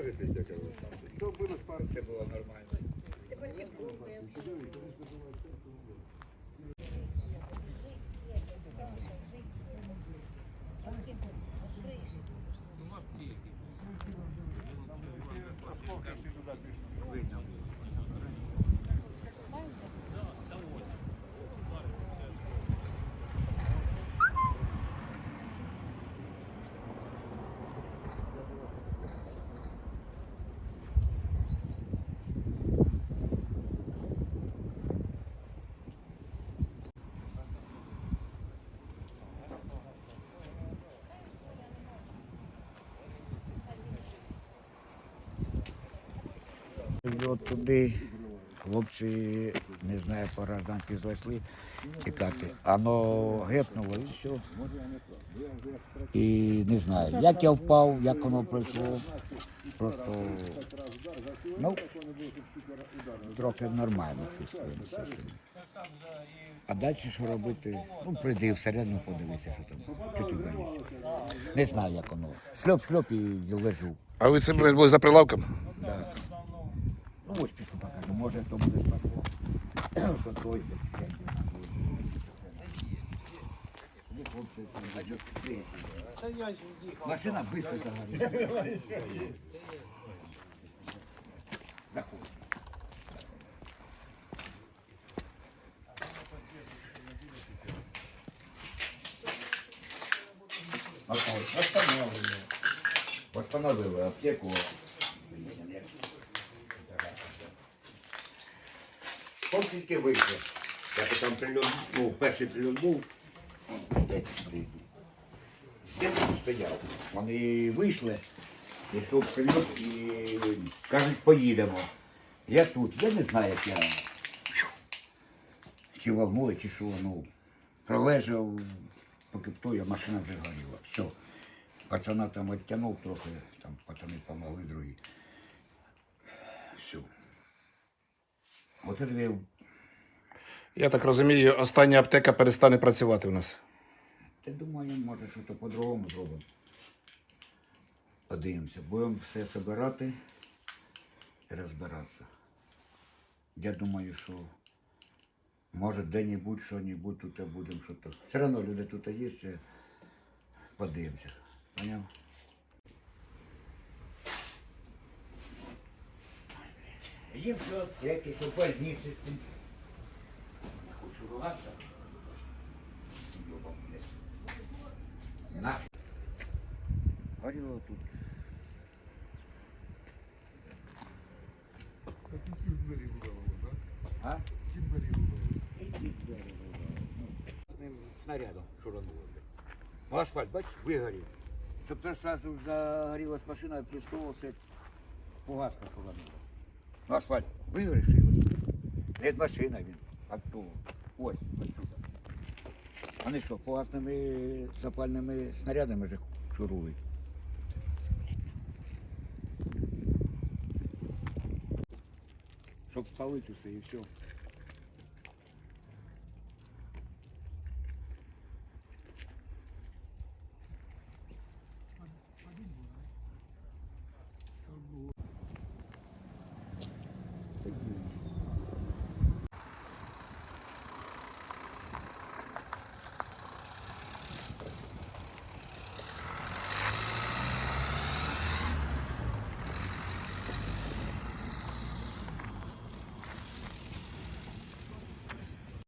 Даже Петя казав. То было спар. Це было нормально. Видно От туди хлопці, не знаю, по гражданки зайшли і кажуть, оно гепнуло і все. І не знаю, як я впав, як воно пройшло. Просто ну, трохи нормально чувствуємося. А далі що робити? Ну, прийди всередину, подивися, що там. Що ти боїшся? Не знаю, як воно. Шльоп-шльоп і лежу. А ви це були за прилавком? Да. Ну ось пішу покажу, може то буде смаково. Що той де. Ні, хлопці, це йдуть. Машина швидко загоріла. Заходь. Ось, Восстановили. Восстановили аптеку. Тільки вийшли. Я там прильот, ну, перший прильот був. Я стояв. Вони вийшли, йшов прильот і кажуть, поїдемо. Я тут, я не знаю, як я. Чи волнує, чи що, ну, пролежав, поки хто, я машина вже горіла. Все. Пацана там відтягнув трохи, там пацани помогли другі. Все. Я так розумію, остання аптека перестане працювати у нас. Та думаю, може, що то по-другому зробимо. Подивимося, будемо все збирати і розбиратися. Я думаю, що може де-небудь, що-небудь тут будемо що то. Все одно люди тут є, подивимося. Поняв? Їм все аптеки, що пізніше. Не хочу ругатися. На. Горіло тут. А тут ці двері вдало, так? А? Ті двері вдало. І ті двері вибрали. Ну, з ним снарядом шурануло. Ну, асфальт, бачиш, вигорів. Щоб то сразу загорілась машина, плюс того все пугаска шуранула. Ну, асфальт вигорівший. Не машина він, а то. Ось, отсюда. Вони що, фугасними запальними снарядами вже шурують. Щоб спалити все і все.